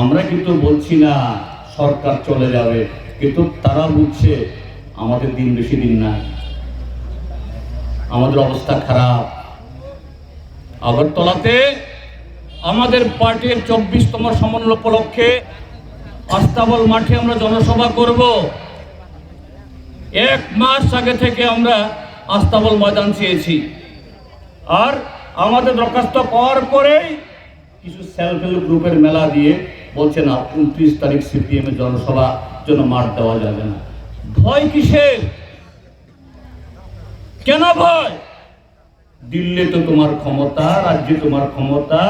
আমরা কিন্তু বলছি না, সরকার চলে যাবে, কিন্তু তারা বুঝছে আমাদের দিন বেশি দিন না আমাদের অবস্থা খারাপ। আগরতলাতে আমাদের পার্টির চব্বিশতম সমন্বয় উপলক্ষে আস্তাবল মাঠে আমরা জনসভা করব। এক মাস আগে থেকে আমরা আস্তাবল ময়দান চেয়েছি। আর আমাদের দরখাস্ত পাওয়ার পরেই কিছু সেলফ হেল্প গ্রুপের মেলা দিয়ে বলছে না, উনত্রিশ তারিখ সিপিএম এর জনসভা জন্য মাঠ দেওয়া যাবে না। ভয় কিসের? কেন ভয়? দিল্লি তো তোমার ক্ষমতা, রাজ্যে তোমার ক্ষমতা,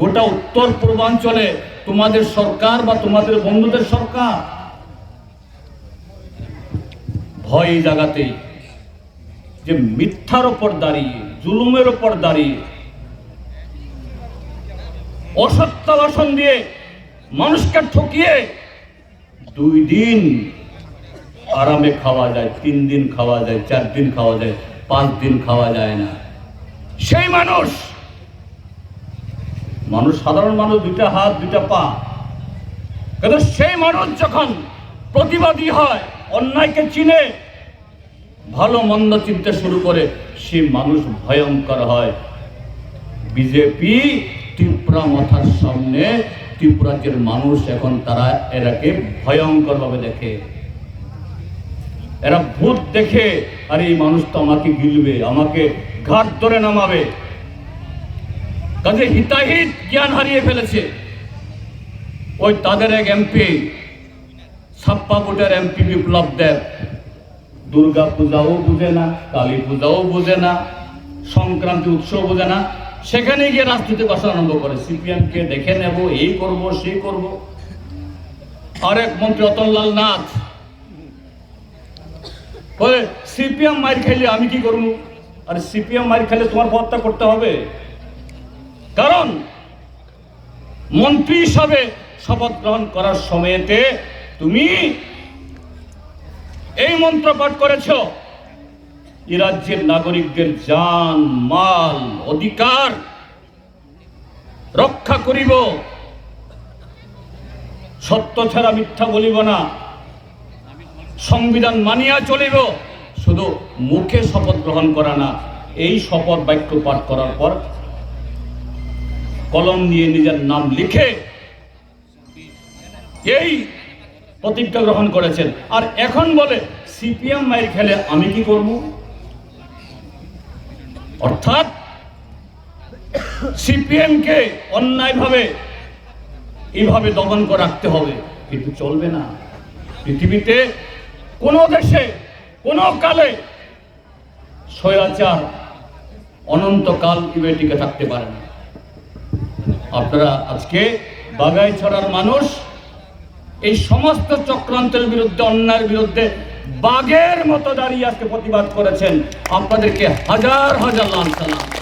গোটা উত্তর পূর্বাঞ্চলে তোমাদের সরকার বা তোমাদের বন্ধুদের সরকার। ভয় জায়গাতেই যে মিথ্যার ওপর দাঁড়িয়ে, জুলুমের ওপর দাঁড়িয়ে অসত্য ভাষণ দিয়ে মানুষকে ঠকিয়ে দুই দিন আরামে খাওয়া যায়, তিন দিন খাওয়া যায়, চার দিন খাওয়া যায়, পাঁচ দিন খাওয়া যায় না। সেই মানুষ মানুষ, সাধারণ মানুষ, দুইটা হাত, দুইটা পা। কিন্তু সেই মানুষ যখন প্রতিবাদী হয়, অন্যায়কে চিনে, ভালো, মন্দ চিনতে শুরু করে, সে মানুষ ভয়ঙ্কর হয়। বিজেপি ত্রিপুরা মাথার সামনে ত্রিপুরাজ্যের মানুষ এখন তারা এরাকে ভয়ঙ্কর ভাবে দেখে। এরা ভূত দেখে, আরে, এই মানুষ তো আমাকে গিলবে, আমাকে ঘাট ধরে নামাবে। কাজে হিতাহিত জ্ঞান হারিয়ে ফেলেছে। ওই তাদের এক এমপি, ছাপ্পা ভোটের এমপি বিপ্লব দেব। দুর্গা পূজাও বুঝে না কালী পূজাও বুঝে না, সংক্রান্তি উৎসব বোঝে না সেখানে গিয়ে রাজনীতি বসা আরম্ভ করে। সিপিএম কে দেখে নেব, এই করব, সেই করব। আরেক মন্ত্রী অতনলাল নাথ বলে, সিপিএম মার খাইলে আমি কি করব? আর, সিপিএম মার খাইলে তোমার পদটা করতে হবে। কারণ মন্ত্রী হিসাবে শপথ গ্রহণ করার সময়তে তুমি এই মন্ত্র পাঠ করেছ। এ রাজ্যের নাগরিকদের যান মাল, অধিকার রক্ষা করিব। সত্য ছাড়া মিথ্যা বলিব না। সংবিধান মানিয়া চলিব। শুধু মুখে শপথ গ্রহণ করা না, এই শপথ বাক্য পাঠ করার পর কলম নিয়ে নিজের নাম লিখে এই প্রতিজ্ঞা গ্রহণ করেছেন। আর এখন বলে, সিপিএম মায়ের খেলে আমি কি করব? অর্থাৎ সিপিএম কে অন্যায়ভাবে এইভাবে দমন করে রাখতে হবে, কিন্তু চলবে না। পৃথিবীতে কোনো দেশে, কোনো কালে স্বৈরাচার অনন্তকাল ইবে টিকে থাকতে পারে না। আপনারা আজকে বাগাই ছড়ার মানুষ এই সমস্ত চক্রান্তের বিরুদ্ধে, অন্যায়ের বিরুদ্ধে বাঘের মতো দাঁড়িয়ে আজকে প্রতিবাদ করেছেন। আপনাদেরকে হাজার হাজার লাল সালাম।